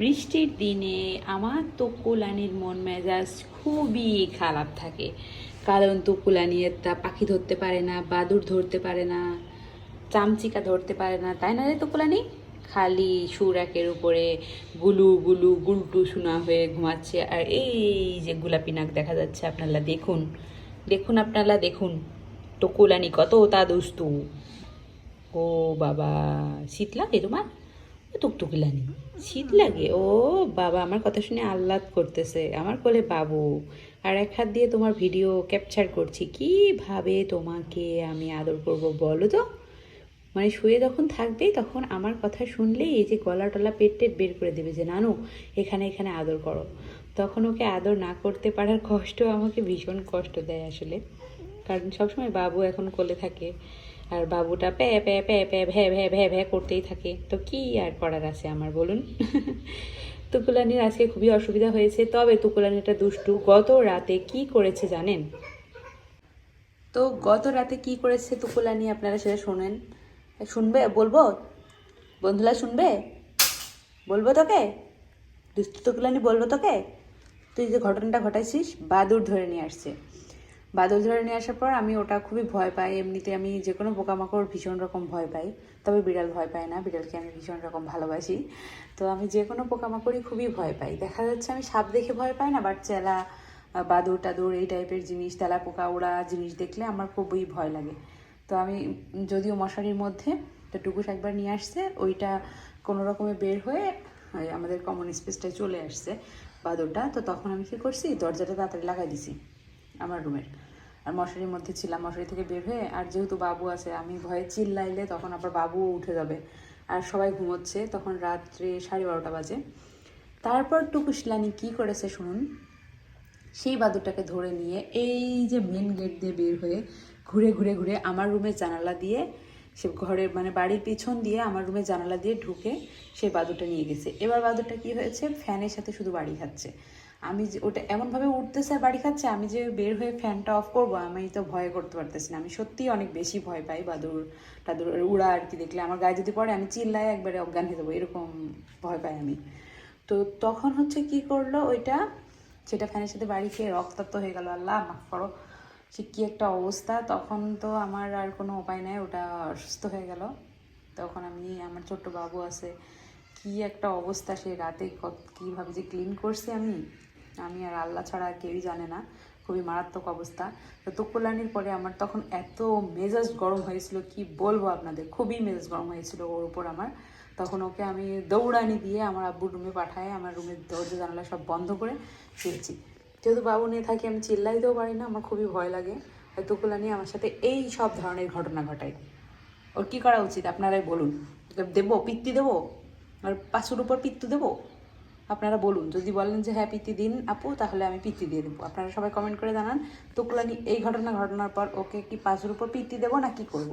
বৃষ্টির দিনে আমার তো কোলানির মন মেজাজ খুবই খারাপ থাকে। কারণ তো কোলানি একটা পাখি ধরতে পারে না, বাদুর ধরতে পারে না, চামচিকা ধরতে পারে না, তাই না রে তো কোলানি খালি সুরাকের উপরে গুলু গুলু গুলটু শোনা হয়ে ঘুমাচ্ছে, আর এই যে গোলাপি নাক দেখা যাচ্ছে আপনারা দেখুন দেখুন আপনারা দেখুন তো কোলানি কত তা দুস্তু ও বাবা শীত লাগে তোমার? টুকটুকি লানি শীত লাগে। ও বাবা, আমার কথা শুনে আহ্লাদ করতেছে। আমার কোলে বাবু। আর এক হাত দিয়ে তোমার ভিডিও ক্যাপচার করছি। কীভাবে তোমাকে আমি আদর করব বলো তো? মানে শুয়ে যখন থাকবে, তখন আমার কথা শুনলেই এই যে গলা টলা পেট টেট বের করে দেবে যে, নানু, এখানে এখানে আদর করো। তখন ওকে আদর না করতে পারার কষ্ট আমাকে ভীষণ কষ্ট দেয় আসলে। কারণ সবসময় বাবু এখন কোলে থাকে। আর বাবুটা প্যা প্যা প্যা প্যা ভ্যা ভ্যা ভ্যা ভ্যা করতেই থাকে। তো কি আর করার আছে আমার বলুন? তুকুলানির আজকে খুবই অসুবিধা হয়েছে। তবে তুকুলানিটা দুষ্টু। গত রাতে কি করেছে জানেন? তো গত রাতে কি করেছে তুকুলানি? আপনারা সেটা শোনেন। শুনবে? বলব? বন্ধুরা শুনবে? বলব তোকে? দুষ্টু তুকুলানি বলব তোকে? তুই যে ঘটনাটা ঘটাইছিস বাদুর ধরে নিয়ে আসছে। বাদুর ধরে নিয়ে আসার পর আমি ওটা খুবই ভয় পাই। এমনিতে আমি যে কোনো পোকামাকড় ভীষণ রকম ভয় পাই। তবে বিড়াল ভয় পায় না। বিড়ালকে আমি ভীষণ রকম ভালোবাসি। তো আমি যে কোনো পোকামাকড়ই খুবই ভয় পাই। দেখা যাচ্ছে আমি সাপ দেখে ভয় পাই না বাট চেলা বাদুর টাদুর এই টাইপের জিনিস, তেলা পোকা ওড়া জিনিস দেখলে আমার খুবই ভয় লাগে। তো আমি যদিও মশারির মধ্যে তো টুকুস একবার নিয়ে আসছে, ওইটা কোনো রকমে বের হয়ে আমাদের কমন স্পেসটায় চলে আসছে বাদুরটা তো তখন আমি কী করছি, দরজাটা তাড়াতাড়ি লাগাই দিছি আমার রুমের আর মশারির মধ্যে ছিলাম, মশারি থেকে বের হয়ে আর যেহেতু বাবু আছে, আমি ভয়ে চিল্লাইলে তখন আবার বাবুও উঠে যাবে। আর সবাই ঘুমোচ্ছে, তখন রাত্রে সাড়ে বারোটা বাজে। তারপর টুকুশলানি কি করেছে শুনুন? সেই বাদুরটাকে ধরে নিয়ে এই যে মেন গেট দিয়ে বের হয়ে ঘুরে ঘুরে ঘুরে আমার রুমের জানালা দিয়ে সে ঘরের মানে বাড়ির পিছন দিয়ে আমার রুমের জানালা দিয়ে ঢুকে সেই বাদুরটা নিয়ে গেছে। এবার বাদুরটা কি হয়েছে? ফ্যানের সাথে শুধু বাড়ি খাচ্ছে। আমি যে, ওটা এমনভাবে উঠতেছে আর বাড়ি খাচ্ছে, আমি যে বের হয়ে ফ্যানটা অফ করব, আমি তো ভয় করতে পারতেছি না। আমি সত্যিই অনেক বেশি ভয় পাই বাদুর টাদুর উড়া আর কি দেখলে। আমার গায়ে যদি পড়ে, আমি চিল্লায় একবারে অজ্ঞান হয়ে যাব, এরকম ভয় পাই আমি। তো তখন হচ্ছে কি করল ওইটা, সেটা ফ্যানের সাথে বাড়ি খেয়ে রক্তাক্ত হয়ে গেল। আল্লাহ, মাফ করো, সে কী একটা অবস্থা। তখন তো আমার আর কোনো উপায় নাই, ওটা অসুস্থ হয়ে গেল। তখন আমি, আমার ছোট্ট বাবু আছে, কি একটা অবস্থা সে রাতে কীভাবে যে ক্লিন করছি আমি। আমি আর আল্লাহ ছাড়া আর কেউই জানে না, খুবই মারাত্মক অবস্থা। তো তুকুলানির পরে আমার তখন এত মেজাজ গরম হয়েছিল, কি বলব আপনাদের, খুবই মেজাজ গরম হয়েছিল ওর উপর আমার। তখন ওকে আমি দৌড়ানি দিয়ে আমার আব্বুর রুমে পাঠায়, আমার রুমের দরজা, জানালা সব বন্ধ করে শুয়েছি যেহেতু বাবু নিয়ে থাকি, আমি চিল্লাইতেও পারি না, আমার খুবই ভয় লাগে। তুকুলানি আমার সাথে এই সব ধরনের ঘটনা ঘটায়। ওর কী করা উচিত? আপনারাই বলুন। দেবো, পিত্তি দেবো? আর পাঁচুর উপর পিত্তু দেবো? আপনারা বলুন, যদি বলেন যে হ্যাঁ পিতি দিন আপু, তাহলে আমি পিতি দিয়ে দেবো। আপনারা সবাই কমেন্ট করে জানান তুকুলানি এই ঘটনা ঘটনার পর ওকে কি পাঁচের উপর পিতি দেবো না কি করব?